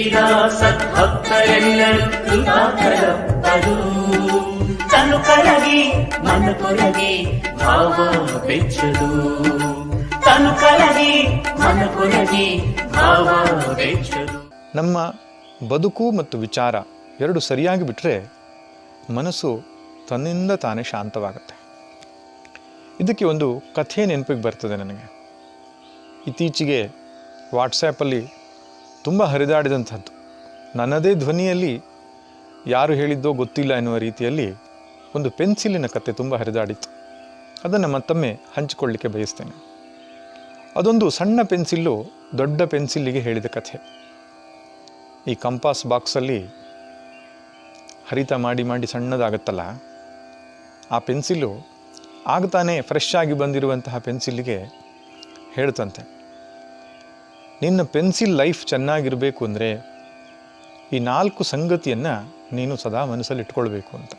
ಬೇಡಿದ ಸದ್ಭಕ್ತರೆಲ್ಲರೂ ಕೃಪಾಕರಪ್ಪರು. ತನು ಕರಗಿ, ಮನ ಕೊರಗಿ, ಭಾವ ಬೆಚ್ಚದು. ತನು ಕರಗಿ, ಮನ ಕೊರಗಿ, ಭಾವ ಬೆಚ್ಚದು. ನಮ್ಮ ಬದುಕು ಮತ್ತು ವಿಚಾರ ಎರಡು ಸರಿಯಾಗಿ ಬಿಟ್ಟರೆ ಮನಸ್ಸು ತನ್ನಿಂದ ತಾನೇ ಶಾಂತವಾಗುತ್ತೆ. ಇದಕ್ಕೆ ಒಂದು ಕಥೆ ನೆನಪಿಗೆ ಬರ್ತದೆ ನನಗೆ. ಇತ್ತೀಚೆಗೆ ವಾಟ್ಸ್ಯಾಪಲ್ಲಿ ತುಂಬ ಹರಿದಾಡಿದಂಥದ್ದು. ನನ್ನದೇ ಧ್ವನಿಯಲ್ಲಿ ಯಾರು ಹೇಳಿದ್ದೋ ಗೊತ್ತಿಲ್ಲ ಎನ್ನುವ ರೀತಿಯಲ್ಲಿ ಒಂದು ಪೆನ್ಸಿಲಿನ ಕತೆ ತುಂಬ ಹರಿದಾಡಿತ್ತು. ಅದನ್ನು ಮತ್ತೊಮ್ಮೆ ಹಂಚಿಕೊಳ್ಳಿಕ್ಕೆ ಬಯಸ್ತೇನೆ. ಅದೊಂದು ಸಣ್ಣ ಪೆನ್ಸಿಲ್ಲು ದೊಡ್ಡ ಪೆನ್ಸಿಲ್ಲಿಗೆ ಹೇಳಿದ ಕಥೆ. ಈ ಕಂಪಾಸ್ ಬಾಕ್ಸಲ್ಲಿ ಹರಿತ ಮಾಡಿ ಮಾಡಿ ಸಣ್ಣದಾಗತ್ತಲ್ಲ, ಆ ಪೆನ್ಸಿಲ್ಲು ಆಗ್ತಾನೆ ಫ್ರೆಶ್ ಆಗಿ ಬಂದಿರುವಂತಹ ಪೆನ್ಸಿಲ್ಲಿಗೆ ಹೇಳ್ತಂತೆ. ನಿನ್ನ ಪೆನ್ಸಿಲ್ ಲೈಫ್ ಚೆನ್ನಾಗಿರಬೇಕು ಅಂದರೆ ಈ ನಾಲ್ಕು ಸಂಗತಿಯನ್ನು ನೀನು ಸದಾ ಮನಸ್ಸಲ್ಲಿ ಇಟ್ಕೊಳ್ಬೇಕು ಅಂತ.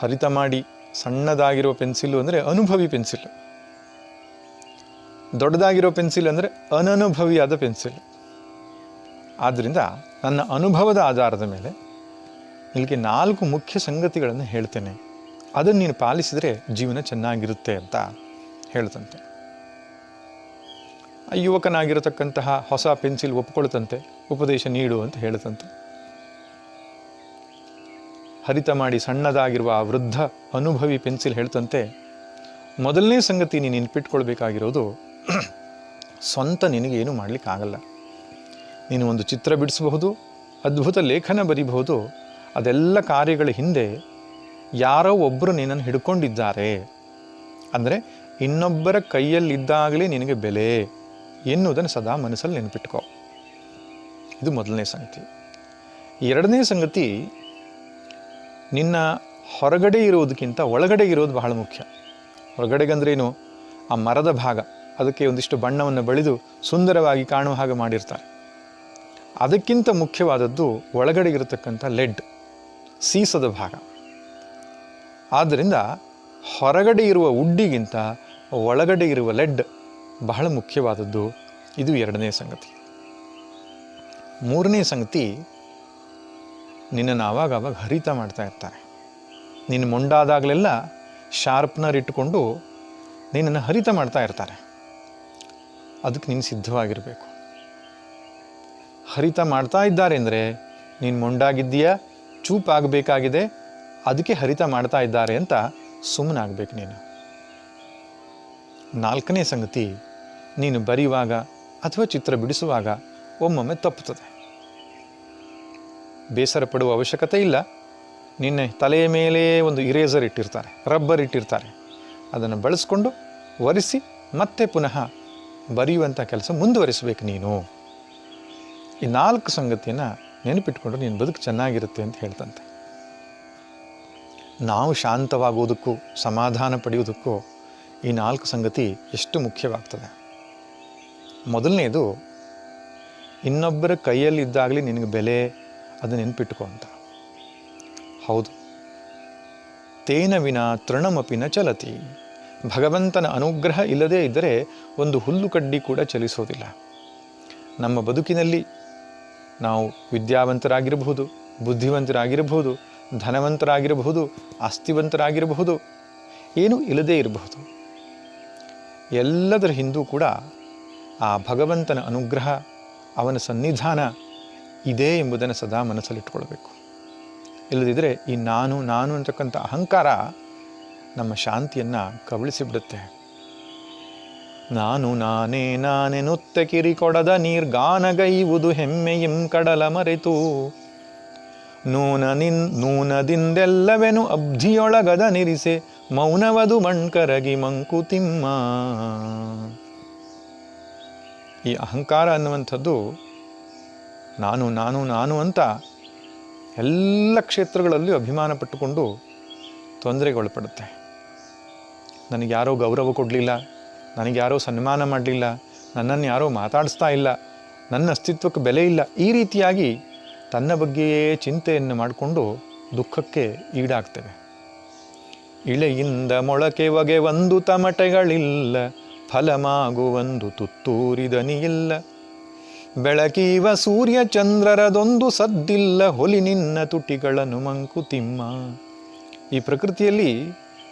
ಹರಿತ ಮಾಡಿ ಸಣ್ಣದಾಗಿರೋ ಪೆನ್ಸಿಲ್ಲು ಅಂದರೆ ಅನುಭವಿ ಪೆನ್ಸಿಲ್. ದೊಡ್ಡದಾಗಿರೋ ಪೆನ್ಸಿಲ್ ಅಂದರೆ ಅನನುಭವಿಯಾದ ಪೆನ್ಸಿಲ್. ಆದ್ದರಿಂದ ನನ್ನ ಅನುಭವದ ಆಧಾರದ ಮೇಲೆ ಇಲ್ಲಿಗೆ ನಾಲ್ಕು ಮುಖ್ಯ ಸಂಗತಿಗಳನ್ನು ಹೇಳ್ತೇನೆ. ಅದನ್ನು ನೀನು ಪಾಲಿಸಿದರೆ ಜೀವನ ಚೆನ್ನಾಗಿರುತ್ತೆ ಅಂತ ಹೇಳ್ತಂತೆ. ಯುವಕನಾಗಿರತಕ್ಕಂತಹ ಹೊಸ ಪೆನ್ಸಿಲ್ ಒಪ್ಕೊಳ್ತಂತೆ, ಉಪದೇಶ ನೀಡು ಅಂತ ಹೇಳತಂತೆ. ಹರಿತ ಮಾಡಿ ಸಣ್ಣದಾಗಿರುವ ಆ ವೃದ್ಧ ಅನುಭವಿ ಪೆನ್ಸಿಲ್ ಹೇಳ್ತಂತೆ, ಮೊದಲನೇ ಸಂಗತಿ ನೀನು ನೆನ್ಪಿಟ್ಕೊಳ್ಬೇಕಾಗಿರೋದು, ಸ್ವಂತ ನಿನಗೇನು ಮಾಡಲಿಕ್ಕಾಗಲ್ಲ. ನೀನು ಒಂದು ಚಿತ್ರ ಬಿಡಿಸಬಹುದು, ಅದ್ಭುತ ಲೇಖನ ಬರೀಬಹುದು, ಅದೆಲ್ಲ ಕಾರ್ಯಗಳ ಹಿಂದೆ ಯಾರೋ ಒಬ್ಬರು ನಿನ್ನನ್ನು ಹಿಡ್ಕೊಂಡಿದ್ದಾರೆ. ಅಂದರೆ ಇನ್ನೊಬ್ಬರ ಕೈಯಲ್ಲಿದ್ದಾಗಲೇ ನಿನಗೆ ಬೆಲೆ ಎನ್ನುವುದನ್ನು ಸದಾ ಮನಸ್ಸಲ್ಲಿ ನೆನಪಿಟ್ಕೋ. ಇದು ಮೊದಲನೇ ಸಂಗತಿ. ಎರಡನೇ ಸಂಗತಿ, ನಿನ್ನ ಹೊರಗಡೆ ಇರೋದಕ್ಕಿಂತ ಒಳಗಡೆ ಇರೋದು ಬಹಳ ಮುಖ್ಯ. ಹೊರಗಡೆಗಂದ್ರೇನು ಆ ಮರದ ಭಾಗ. ಅದಕ್ಕೆ ಒಂದಿಷ್ಟು ಬಣ್ಣವನ್ನು ಬಳಿದು ಸುಂದರವಾಗಿ ಕಾಣುವ ಹಾಗೆ ಮಾಡಿರ್ತಾರೆ. ಅದಕ್ಕಿಂತ ಮುಖ್ಯವಾದದ್ದು ಒಳಗಡೆ ಇರತಕ್ಕಂಥ ಲೆಡ್, ಸೀಸದ ಭಾಗ. ಆದ್ದರಿಂದ ಹೊರಗಡೆ ಇರುವ ಉಡ್ಡಿಗಿಂತ ಒಳಗಡೆ ಇರುವ ಲೆಡ್ ಬಹಳ ಮುಖ್ಯವಾದದ್ದು ಇದು ಎರಡನೇ ಸಂಗತಿ. ಮೂರನೇ ಸಂಗತಿ, ನಿನ್ನನ್ನು ಆವಾಗ ಅವಾಗ ಹರಿತ ಮಾಡ್ತಾ ಇರ್ತಾರೆ. ನಿನ್ನ ಮೊಂಡಾದಾಗಲೆಲ್ಲ ಶಾರ್ಪ್ನರ್ ಇಟ್ಟುಕೊಂಡು ನಿನ್ನನ್ನು ಹರಿತ ಮಾಡ್ತಾ ಇರ್ತಾರೆ. ಅದಕ್ಕೆ ನೀನು ಸಿದ್ಧವಾಗಿರಬೇಕು. ಹರಿತ ಮಾಡ್ತಾ ಇದ್ದಾರೆ ಅಂದರೆ ನೀನು ಮೊಂಡಾಗಿದ್ದೀಯಾ? ಚೂಪಾಗಬೇಕಾಗಿದೆ. ಅದಕ್ಕೆ ಹರಿತ ಮಾಡ್ತಾ ಇದ್ದಾರೆ ಅಂತ ಸುಮ್ಮನಾಗಬೇಕು ನೀನು. ನಾಲ್ಕನೇ ಸಂಗತಿ, ನೀನು ಬರೆಯುವಾಗ ಅಥವಾ ಚಿತ್ರ ಬಿಡಿಸುವಾಗ ಒಮ್ಮೊಮ್ಮೆ ತಪ್ಪುತ್ತದೆ. ಬೇಸರ ಪಡುವ ಅವಶ್ಯಕತೆ ಇಲ್ಲ. ನಿನ್ನೆ ತಲೆಯ ಮೇಲೆ ಒಂದು ಇರೇಸರ್ ಇಟ್ಟಿರ್ತಾರೆ ರಬ್ಬರ್ ಇಟ್ಟಿರ್ತಾರೆ. ಅದನ್ನು ಬಳಸ್ಕೊಂಡು ಒರೆಸಿ ಮತ್ತೆ ಪುನಃ ಬರೆಯುವಂಥ ಕೆಲಸ ಮುಂದುವರಿಸಬೇಕು ನೀನು. ಈ ನಾಲ್ಕು ಸಂಗತಿಯನ್ನು ನೆನಪಿಟ್ಕೊಂಡು ನೀನು ಬದುಕು ಚೆನ್ನಾಗಿರುತ್ತೆ ಅಂತ ಹೇಳ್ತಂತೆ. ನಾವು ಶಾಂತವಾಗುವುದಕ್ಕೂ, ಸಮಾಧಾನ ಪಡೆಯುವುದಕ್ಕೂ ಈ ನಾಲ್ಕು ಸಂಗತಿ ಎಷ್ಟು ಮುಖ್ಯವಾಗ್ತದೆ? ಮೊದಲನೇದು, ಇನ್ನೊಬ್ಬರ ಕೈಯಲ್ಲಿದ್ದಾಗಲಿ ನಿನಗೆ ಬೆಲೆ, ಅದು ನೆನಪಿಟ್ಕೋ ಅಂತ. ಹೌದು. ತೇನ ವಿನ ತೃಣಮಪಿ ನ ಚಲತಿ. ಭಗವಂತನ ಅನುಗ್ರಹ ಇಲ್ಲದೇ ಇದ್ದರೆ ಒಂದು ಹುಲ್ಲು ಕಡ್ಡಿ ಕೂಡ ಚಲಿಸೋದಿಲ್ಲ. ನಮ್ಮ ಬದುಕಿನಲ್ಲಿ ನಾವು ವಿದ್ಯಾವಂತರಾಗಿರಬಹುದು, ಬುದ್ಧಿವಂತರಾಗಿರಬಹುದು, ಧನವಂತರಾಗಿರಬಹುದು, ಆಸ್ತಿವಂತರಾಗಿರಬಹುದು, ಏನೂ ಇಲ್ಲದೇ ಇರಬಹುದು. ಎಲ್ಲದರ ಹಿಂದೂ ಕೂಡ ಆ ಭಗವಂತನ ಅನುಗ್ರಹ, ಅವನ ಸನ್ನಿಧಾನ ಇದೆ ಎಂಬುದನ್ನು ಸದಾ ಮನಸ್ಸಲ್ಲಿಟ್ಕೊಳ್ಬೇಕು. ಇಲ್ಲದಿದ್ದರೆ ಈ ನಾನು ನಾನು ಅಂತಕ್ಕಂಥ ಅಹಂಕಾರ ನಮ್ಮ ಶಾಂತಿಯನ್ನು ಕಬಳಿಸಿಬಿಡುತ್ತೆ ನಾನು ನಾನೇ ನಾನೆನುತ್ತ ಕಿರಿಕೊಡದ ನೀರ್ಗಾನಗೈವುದು ಹೆಮ್ಮೆಯಿಂ ಕಡಲ ಮರೆತು. ನೂನ ನಿನ್ ನೂನದಿಂದೆಲ್ಲವೆನು ಅಬ್ಧಿಯೊಳಗದ ನಿರಿಸೆ. ಮೌನವದು ಮಣ್ಕರಗಿ ಮಂಕುತಿಮ್ಮ ಈ ಅಹಂಕಾರ ಅನ್ನುವಂಥದ್ದು ನಾನು ನಾನು ನಾನು ಅಂತ ಎಲ್ಲ ಕ್ಷೇತ್ರಗಳಲ್ಲಿ ಅಭಿಮಾನ ಪಟ್ಟುಕೊಂಡು ತೊಂದರೆಗೊಳಪಡುತ್ತೆ. ನನಗೆ ಯಾರೋ ಗೌರವ ಕೊಡಲಿಲ್ಲ, ನನಗೆ ಯಾರೋ ಸನ್ಮಾನ ಮಾಡಲಿಲ್ಲ, ನನ್ನನ್ನು ಯಾರೋ ಮಾತಾಡಿಸ್ತಾ ಇಲ್ಲ, ನನ್ನ ಅಸ್ತಿತ್ವಕ್ಕೆ ಬೆಲೆ ಇಲ್ಲ, ಈ ರೀತಿಯಾಗಿ ತನ್ನ ಬಗ್ಗೆಯೇ ಚಿಂತೆಯನ್ನು ಮಾಡಿಕೊಂಡು ದುಃಖಕ್ಕೆ ಈಡಾಗ್ತೇವೆ. ಇಳೆಯಿಂದ ಮೊಳಕೆ ಒಗೆ ಒಂದು ತಮಟೆಗಳಿಲ್ಲ ಫಲಮಾಗುವಂದು ತುತ್ತೂರಿದನಿಯಿಲ್ಲ. ಬೆಳಕೀವ ಸೂರ್ಯ ಚಂದ್ರರದೊಂದು ಸದ್ದಿಲ್ಲ, ಹೊಲಿ ನಿನ್ನ ತುಟಿಗಳನ್ನು ಮಂಕುತಿಮ್ಮ. ಈ ಪ್ರಕೃತಿಯಲ್ಲಿ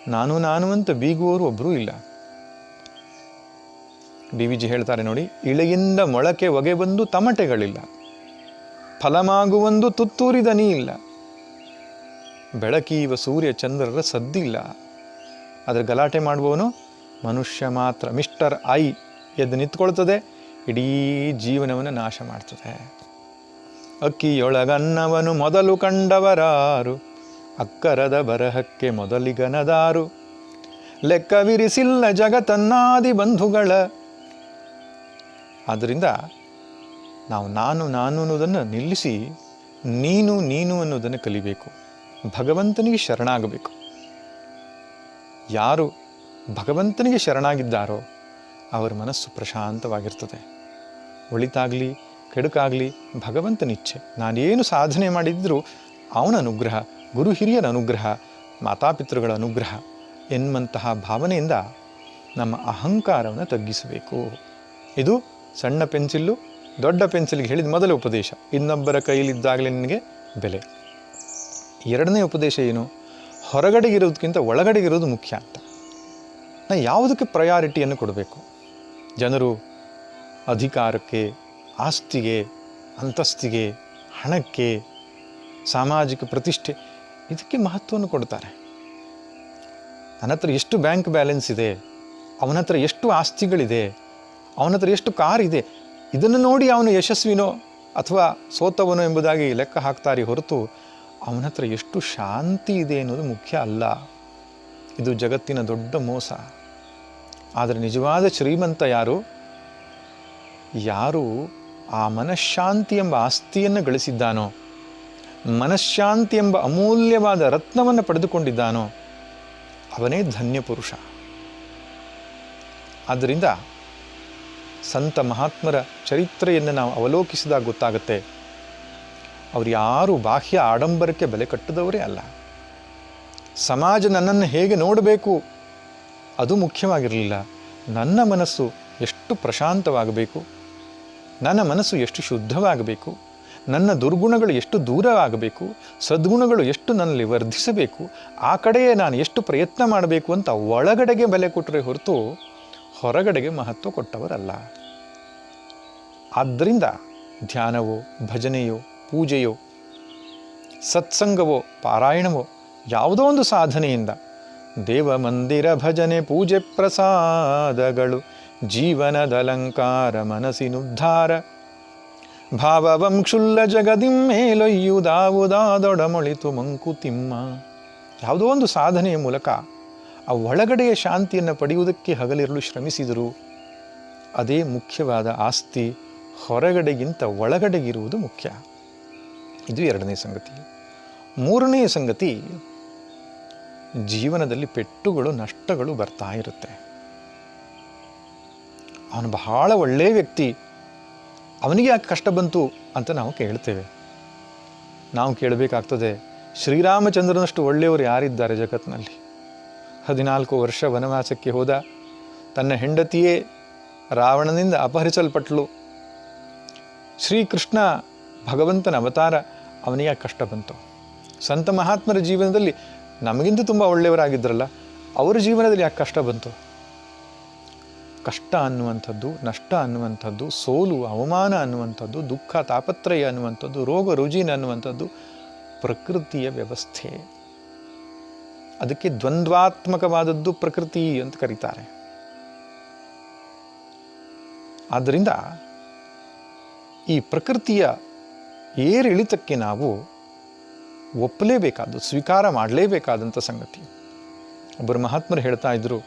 ನಾನು ನಾನು ಅಂತ ಬೀಗುವವರು ಒಬ್ಬರೂ ಇಲ್ಲ. ಡಿ ವಿ ಜಿ ಹೇಳ್ತಾರೆ ನೋಡಿ, ಇಳೆಯಿಂದ ಮೊಳಕೆ ಒಗೆ ಬಂದು ತಮಟೆಗಳಿಲ್ಲ ಫಲಮಾಗುವಂದು ತುತ್ತೂರಿದನಿ ಇಲ್ಲ ಬೆಳಕೀವ ಸೂರ್ಯ ಚಂದ್ರರ ಸದ್ದಿಲ್ಲ. ಅದರ ಗಲಾಟೆ ಮಾಡುವವನು ಮನುಷ್ಯ ಮಾತ್ರ, ಮಿಸ್ಟರ್ ಐ ಎದ್ದು ನಿಂತ್ಕೊಳ್ತದೆ, ಇಡೀ ಜೀವನವನ್ನು ನಾಶ ಮಾಡ್ತದೆ. ಅಕ್ಕಿಯೊಳಗನ್ನವನು ಮೊದಲು ಕಂಡವರಾರು, ಅಕ್ಕರದ ಬರಹಕ್ಕೆ ಮೊದಲಿಗನದಾರು. ಲೆಕ್ಕವಿರಿಸಿಲ್ಲ ಜಗತನ್ನಾದಿ ಬಂಧುಗಳ. ಆದ್ದರಿಂದ ನಾವು ನಾನು ನಾನು ಅನ್ನೋದನ್ನು ನಿಲ್ಲಿಸಿ, ನೀನು ನೀನು ಅನ್ನೋದನ್ನು ಕಲಿಬೇಕು. ಭಗವಂತನಿಗೆ ಶರಣಾಗಬೇಕು. ಯಾರು ಭಗವಂತನಿಗೆ ಶರಣಾಗಿದ್ದಾರೋ ಅವರ ಮನಸ್ಸು ಪ್ರಶಾಂತವಾಗಿರ್ತದೆ. ಒಳಿತಾಗಲಿ, ಕೆಡುಕಾಗಲಿ ಭಗವಂತನಿಚ್ಛೆ. ನಾನೇನು ಸಾಧನೆ ಮಾಡಿದ್ರೂ ಅವನ ಅನುಗ್ರಹ, ಗುರು ಹಿರಿಯರ ಅನುಗ್ರಹ, ಮಾತಾಪಿತೃಗಳ ಅನುಗ್ರಹ ಎನ್ನುವಂತಹ ಭಾವನೆಯಿಂದ ನಮ್ಮ ಅಹಂಕಾರವನ್ನು ತಗ್ಗಿಸಬೇಕು. ಇದು ಸಣ್ಣ ಪೆನ್ಸಿಲ್ಲು ದೊಡ್ಡ ಪೆನ್ಸಿಲ್ಗೆ ಹೇಳಿದ ಮೊದಲ ಉಪದೇಶ. ಇನ್ನೊಬ್ಬರ ಕೈಲಿದ್ದಾಗಲೇ ನಿನಗೆ ಬೆಲೆ. ಎರಡನೇ ಉಪದೇಶ ಏನು? ಹೊರಗಡೆಗಿರೋದಕ್ಕಿಂತ ಒಳಗಡೆಗಿರೋದು ಮುಖ್ಯ ಅಂತ. ನಾ ಯಾವುದಕ್ಕೆ ಪ್ರಯಾರಿಟಿಯನ್ನು ಕೊಡಬೇಕು? ಜನರು ಅಧಿಕಾರಕ್ಕೆ, ಆಸ್ತಿಗೆ, ಅಂತಸ್ತಿಗೆ, ಹಣಕ್ಕೆ, ಸಾಮಾಜಿಕ ಪ್ರತಿಷ್ಠೆ ಇದಕ್ಕೆ ಮಹತ್ವವನ್ನು ಕೊಡ್ತಾರೆ. ನನ್ನ ಹತ್ರ ಎಷ್ಟು ಬ್ಯಾಂಕ್ ಬ್ಯಾಲೆನ್ಸ್ ಇದೆ, ಅವನ ಹತ್ರ ಎಷ್ಟು ಆಸ್ತಿಗಳಿದೆ, ಅವನ ಹತ್ರ ಎಷ್ಟು ಕಾರ್ ಇದೆ, ಇದನ್ನು ನೋಡಿ ಅವನು ಯಶಸ್ವಿನೋ ಅಥವಾ ಸೋತವನೋ ಎಂಬುದಾಗಿ ಲೆಕ್ಕ ಹಾಕ್ತಾರೆ ಹೊರತು ಅವನ ಹತ್ರ ಎಷ್ಟು ಶಾಂತಿ ಇದೆ ಅನ್ನೋದು ಮುಖ್ಯ ಅಲ್ಲ. ಇದು ಜಗತ್ತಿನ ದೊಡ್ಡ ಮೋಸ. ಆದರೆ ನಿಜವಾದ ಶ್ರೀಮಂತ ಯಾರು? ಯಾರು ಆ ಮನಃಶಾಂತಿ ಎಂಬ ಆಸ್ತಿಯನ್ನು ಗಳಿಸಿದ್ದಾನೋ, ಮನಃಶಾಂತಿ ಎಂಬ ಅಮೂಲ್ಯವಾದ ರತ್ನವನ್ನು ಪಡೆದುಕೊಂಡಿದ್ದಾನೋ, ಅವನೇ ಧನ್ಯ ಪುರುಷ. ಆದ್ದರಿಂದ ಸಂತ ಮಹಾತ್ಮರ ಚರಿತ್ರೆಯನ್ನು ನಾವು ಅವಲೋಕಿಸಿದಾಗ ಗೊತ್ತಾಗುತ್ತೆ ಅವರು ಯಾರು ಬಾಹ್ಯ ಆಡಂಬರಕ್ಕೆ ಬೆಲೆ ಕಟ್ಟದವರೇ ಅಲ್ಲ. ಸಮಾಜ ನನ್ನನ್ನು ಹೇಗೆ ನೋಡಬೇಕು? ಅದು ಮುಖ್ಯವಾಗಿರಲಿಲ್ಲ. ನನ್ನ ಮನಸ್ಸು ಎಷ್ಟು ಪ್ರಶಾಂತವಾಗಬೇಕು? ನನ್ನ ಮನಸ್ಸು ಎಷ್ಟು ಶುದ್ಧವಾಗಬೇಕು? ನನ್ನ ದುರ್ಗುಣಗಳು ಎಷ್ಟು ದೂರವಾಗಬೇಕು ಸದ್ಗುಣಗಳು ಎಷ್ಟು ನನ್ನಲ್ಲಿ ವರ್ಧಿಸಬೇಕು? ಆ ಕಡೆಯೇ ನಾನು ಎಷ್ಟು ಪ್ರಯತ್ನ ಮಾಡಬೇಕು ಅಂತ ಒಳಗಡೆಗೆ ಬೆಲೆ ಕೊಟ್ಟರೆ ಹೊರತು ಹೊರಗಡೆಗೆ ಮಹತ್ವ ಕೊಟ್ಟವರಲ್ಲ. ಆದ್ದರಿಂದ ಧ್ಯಾನವೋ ಭಜನೆಯೋ ಪೂಜೆಯೋ, ಸತ್ಸಂಗವೋ, ಪಾರಾಯಣವೋ, ಯಾವುದೋ ಒಂದು ಸಾಧನೆಯಿಂದ ದೇವ ಮಂದಿರ ಭಜನೆ ಪೂಜೆ ಪ್ರಸಾದಗಳು, ಜೀವನದ ಅಲಂಕಾರ, ಮನಸ್ಸಿನುದ್ಧಾರ, ಭಾವವಂ ಕ್ಷುಲ್ಲ ಜಗದಿಂ ಮೇಲೊಯ್ಯುದಾವುದಾದೊಡಮೊಳಿತು ಮಂಕುತಿಮ್ಮ ಯಾವುದೋ ಒಂದು ಸಾಧನೆಯ ಮೂಲಕ ಆ ಒಳಗಡೆಯ ಶಾಂತಿಯನ್ನು ಪಡೆಯುವುದಕ್ಕೆ ಹಗಲಿರಲು ಶ್ರಮಿಸಿದರು ಅದೇ ಮುಖ್ಯವಾದ ಆಸ್ತಿ ಹೊರಗಡೆಗಿಂತ ಒಳಗಡೆಗಿರುವುದು ಮುಖ್ಯ. ಇದು ಎರಡನೇ ಸಂಗತಿ. ಮೂರನೇ ಸಂಗತಿ, ಜೀವನದಲ್ಲಿ ಪೆಟ್ಟುಗಳು, ನಷ್ಟಗಳು ಬರ್ತಾ ಇರುತ್ತೆ. ಅವನು ಬಹಳ ಒಳ್ಳೆಯ ವ್ಯಕ್ತಿ. ಅವನಿಗೆ ಯಾಕೆ ಕಷ್ಟ ಬಂತು ಅಂತ ನಾವು ಕೇಳ್ತೇವೆ. ನಾವು ಕೇಳಬೇಕಾಗ್ತದೆ, ಶ್ರೀರಾಮಚಂದ್ರನಷ್ಟು ಒಳ್ಳೆಯವರು ಯಾರಿದ್ದಾರೆ ಜಗತ್ತಿನಲ್ಲಿ? ಹದಿನಾಲ್ಕು ವರ್ಷ ವನವಾಸಕ್ಕೆ ಹೋದ, ತನ್ನ ಹೆಂಡತಿಯೇ ರಾವಣನಿಂದ ಅಪಹರಿಸಲ್ಪಟ್ಟಳು ಶ್ರೀಕೃಷ್ಣ ಭಗವಂತನ ಅವತಾರ ಅವನಿಗೆ ಕಷ್ಟ ಬಂತು. ಸಂತ ಮಹಾತ್ಮರ ಜೀವನದಲ್ಲಿ ನಮಗಿಂತ ತುಂಬ ಒಳ್ಳೆಯವರಾಗಿದ್ರಲ್ಲ ಅವರ ಜೀವನದಲ್ಲಿ ಯಾಕೆ ಕಷ್ಟ ಬಂತು. ಕಷ್ಟ ಅನ್ನುವಂಥದ್ದು, ನಷ್ಟ ಅನ್ನುವಂಥದ್ದು, ಸೋಲು, ಅವಮಾನ ಅನ್ನುವಂಥದ್ದು, ದುಃಖ, ತಾಪತ್ರಯ ಅನ್ನುವಂಥದ್ದು, ರೋಗ, ರುಜಿನ ಅನ್ನುವಂಥದ್ದು ಪ್ರಕೃತಿಯ ವ್ಯವಸ್ಥೆ. ಅದಕ್ಕೆ ದ್ವಂದ್ವಾತ್ಮಕವಾದದ್ದು ಪ್ರಕೃತಿ ಅಂತ ಕರೀತಾರೆ. ಆದ್ದರಿಂದ ಈ ಪ್ರಕೃತಿಯ ಏರಿಳಿತಕ್ಕೆ ನಾವು ಒಪ್ಪಲೇಬೇಕಾದ್ದು ಸ್ವೀಕಾರ ಮಾಡಲೇಬೇಕಾದಂಥ ಸಂಗತಿ. ಒಬ್ಬರು ಮಹಾತ್ಮರು ಹೇಳ್ತಾ ಇದ್ದರು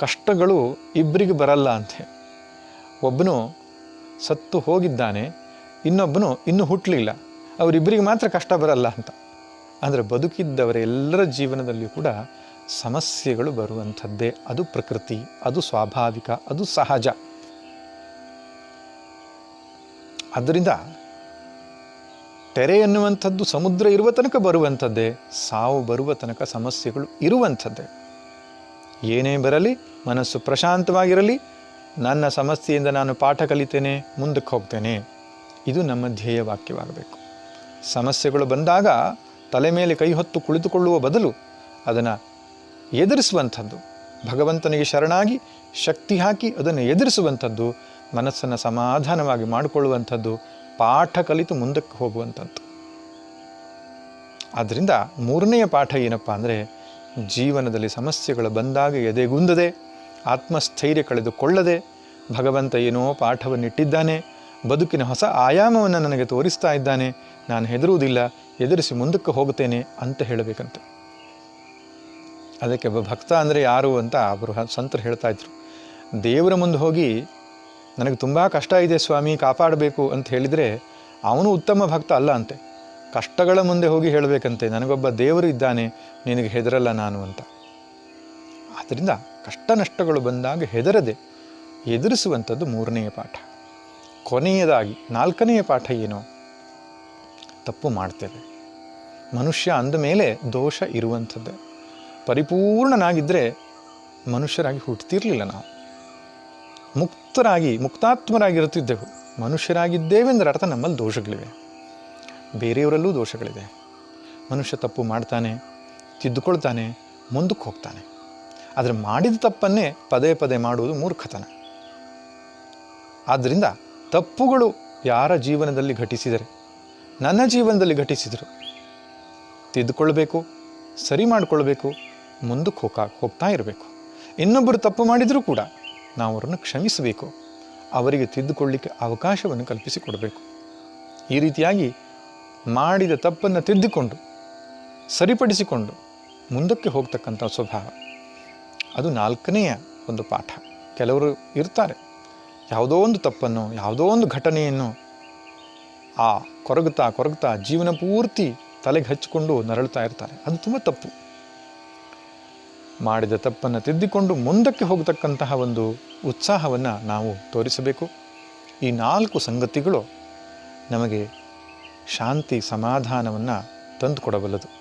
ಕಷ್ಟಗಳು ಇಬ್ಬರಿಗೆ ಬರಲ್ಲ ಅಂತೆ ಒಬ್ಬನು ಸತ್ತು ಹೋಗಿದ್ದಾನೆ, ಇನ್ನೊಬ್ಬನು ಇನ್ನೂ ಹುಟ್ಟಲಿಲ್ಲ ಅವರಿಬ್ಬರಿಗೆ ಮಾತ್ರ ಕಷ್ಟ ಬರಲ್ಲ ಅಂತ. ಅಂದರೆ ಬದುಕಿದ್ದವರೆಲ್ಲರ ಜೀವನದಲ್ಲಿ ಕೂಡ ಸಮಸ್ಯೆಗಳು ಬರುವಂಥದ್ದೇ. ಅದು ಪ್ರಕೃತಿ, ಅದು ಸ್ವಾಭಾವಿಕ, ಅದು ಸಹಜ. ಆದ್ದರಿಂದ ತೆರೆ ಎನ್ನುವಂಥದ್ದು ಸಮುದ್ರ ಇರುವ ತನಕ ಬರುವಂಥದ್ದೇ, ಸಾವು ಬರುವ ತನಕ ಸಮಸ್ಯೆಗಳು ಇರುವಂಥದ್ದೇ. ಏನೇ ಬರಲಿ, ಮನಸ್ಸು ಪ್ರಶಾಂತವಾಗಿರಲಿ, ನನ್ನ ಸಮಸ್ಯೆಯಿಂದ ನಾನು ಪಾಠ ಕಲಿತೇನೆ, ಮುಂದಕ್ಕೆ ಹೋಗ್ತೇನೆ. ಇದು ನಮ್ಮ ಧ್ಯೇಯ ವಾಕ್ಯವಾಗಬೇಕು. ಸಮಸ್ಯೆಗಳು ಬಂದಾಗ ತಲೆ ಮೇಲೆ ಕೈ ಹೊತ್ತು ಕುಳಿತುಕೊಳ್ಳುವ ಬದಲು ಅದನ್ನು ಎದುರಿಸುವಂಥದ್ದು. ಭಗವಂತನಿಗೆ ಶರಣಾಗಿ ಶಕ್ತಿ ಹಾಕಿ ಅದನ್ನು ಎದುರಿಸುವಂಥದ್ದು, ಮನಸ್ಸನ್ನು ಸಮಾಧಾನವಾಗಿ ಮಾಡಿಕೊಳ್ಳುವಂಥದ್ದು ಪಾಠ ಕಲಿತು ಮುಂದಕ್ಕೆ ಹೋಗುವಂಥದ್ದು. ಆದ್ದರಿಂದ ಮೂರನೆಯ ಪಾಠ ಏನಪ್ಪ ಅಂದರೆ, ಜೀವನದಲ್ಲಿ ಸಮಸ್ಯೆಗಳು ಬಂದಾಗ ಎದೆಗುಂದದೆ, ಆತ್ಮಸ್ಥೈರ್ಯ ಕಳೆದುಕೊಳ್ಳದೆ, ಭಗವಂತ ಏನೋ ಪಾಠವನ್ನಿಟ್ಟಿದ್ದಾನೆ, ಬದುಕಿನ ಹೊಸ ಆಯಾಮವನ್ನು ನನಗೆ ತೋರಿಸ್ತಾ ಇದ್ದಾನೆ, ನಾನು ಹೆದರುವುದಿಲ್ಲ ಎದುರಿಸಿ ಮುಂದಕ್ಕೆ ಹೋಗುತ್ತೇನೆ ಅಂತ ಹೇಳಬೇಕಂತೆ. ಅದಕ್ಕೆ ಭಕ್ತ ಅಂದರೆ ಯಾರು ಅಂತ ಅವರು ಸಂತರು ಹೇಳ್ತಾ ಇದ್ರು. ದೇವರ ಮುಂದೆ ಹೋಗಿ ನನಗೆ ತುಂಬ ಕಷ್ಟ ಇದೆ ಸ್ವಾಮಿ, ಕಾಪಾಡಬೇಕು ಅಂತ ಹೇಳಿದರೆ ಅವನು ಉತ್ತಮ ಭಕ್ತ ಅಲ್ಲ ಅಂತೆ. ಕಷ್ಟಗಳ ಮುಂದೆ ಹೋಗಿ ಹೇಳಬೇಕಂತೆ, ನನಗೊಬ್ಬ ದೇವರು ಇದ್ದಾನೆ, ನಿನಗೆ ಹೆದರಲ್ಲ ನಾನು ಅಂತ. ಆದ್ದರಿಂದ ಕಷ್ಟ ನಷ್ಟಗಳು ಬಂದಾಗ ಹೆದರದೆ ಎದುರಿಸುವಂಥದ್ದು ಮೂರನೆಯ ಪಾಠ. ಕೊನೆಯದಾಗಿ, ನಾಲ್ಕನೆಯ ಪಾಠ ಏನು? ತಪ್ಪು ಮಾಡ್ತೇವೆ. ಮನುಷ್ಯ ಅಂದ ಮೇಲೆ ದೋಷ ಇರುವಂಥದ್ದೇ. ಪರಿಪೂರ್ಣನಾಗಿದ್ದರೆ ಮನುಷ್ಯರಾಗಿ ಹುಟ್ಟುತ್ತಿರಲಿಲ್ಲ ನಾವು. ಮುಕ್ತರಾಗಿ, ಮುಕ್ತಾತ್ಮರಾಗಿರುತ್ತಿದ್ದೆವು. ಮನುಷ್ಯರಾಗಿದ್ದೇವೆಂದರೆ ಅರ್ಥ ನಮ್ಮಲ್ಲಿ ದೋಷಗಳಿವೆ. ಬೇರೆಯವರಲ್ಲೂ ದೋಷಗಳಿದೆ. ಮನುಷ್ಯ ತಪ್ಪು ಮಾಡ್ತಾನೆ, ತಿದ್ದುಕೊಳ್ತಾನೆ, ಮುಂದಕ್ಕೆ ಹೋಗ್ತಾನೆ. ಆದರೆ ಮಾಡಿದ ತಪ್ಪನ್ನೇ ಪದೇ ಪದೇ ಮಾಡುವುದು ಮೂರ್ಖತನ. ಆದ್ದರಿಂದ ತಪ್ಪುಗಳು ಯಾರ ಜೀವನದಲ್ಲಿ ಘಟಿಸಿದರೆ, ನನ್ನ ಜೀವನದಲ್ಲಿ ಘಟಿಸಿದರು. ತಿದ್ದುಕೊಳ್ಬೇಕು, ಸರಿ ಮಾಡಿಕೊಳ್ಬೇಕು, ಮುಂದಕ್ಕೆ ಹೋಗ, ಹೋಗ್ತಾ ಇರಬೇಕು. ಇನ್ನೊಬ್ಬರು ತಪ್ಪು ಮಾಡಿದರೂ ಕೂಡ ನಾವು ಅವರನ್ನು ಕ್ಷಮಿಸಬೇಕು. ಅವರಿಗೆ ತಿದ್ದುಕೊಳ್ಳಿಕ್ಕೆ ಅವಕಾಶವನ್ನು ಕಲ್ಪಿಸಿಕೊಡಬೇಕು. ಈ ರೀತಿಯಾಗಿ ಮಾಡಿದ ತಪ್ಪನ್ನು ತಿದ್ದಿಕೊಂಡು, ಸರಿಪಡಿಸಿಕೊಂಡು ಮುಂದಕ್ಕೆ ಹೋಗ್ತಕ್ಕಂಥ ಸ್ವಭಾವ, ಅದು ನಾಲ್ಕನೆಯ ಒಂದು ಪಾಠ. ಕೆಲವರು ಇರ್ತಾರೆ, ಯಾವುದೋ ಒಂದು ತಪ್ಪನ್ನು, ಯಾವುದೋ ಒಂದು ಘಟನೆಯನ್ನು ಆ ಕೊರಗುತ್ತಾ ಕೊರಗುತ್ತಾ ಜೀವನ ಪೂರ್ತಿ ತಲೆಗೆ ಹಚ್ಚಿಕೊಂಡು ನರಳುತ್ತಾ ಇರ್ತಾರೆ. ಅದು ತುಂಬ ತಪ್ಪು. ಮಾಡಿದ ತಪ್ಪನ್ನು ತಿದ್ದಿಕೊಂಡು ಮುಂದಕ್ಕೆ ಹೋಗತಕ್ಕಂತಹ ಒಂದು ಉತ್ಸಾಹವನ್ನು ನಾವು ತೋರಿಸಬೇಕು. ಈ ನಾಲ್ಕು ಸಂಗತಿಗಳು ನಮಗೆ ಶಾಂತಿ ಸಮಾಧಾನವನ್ನು ತಂದುಕೊಡಬಲ್ಲದು.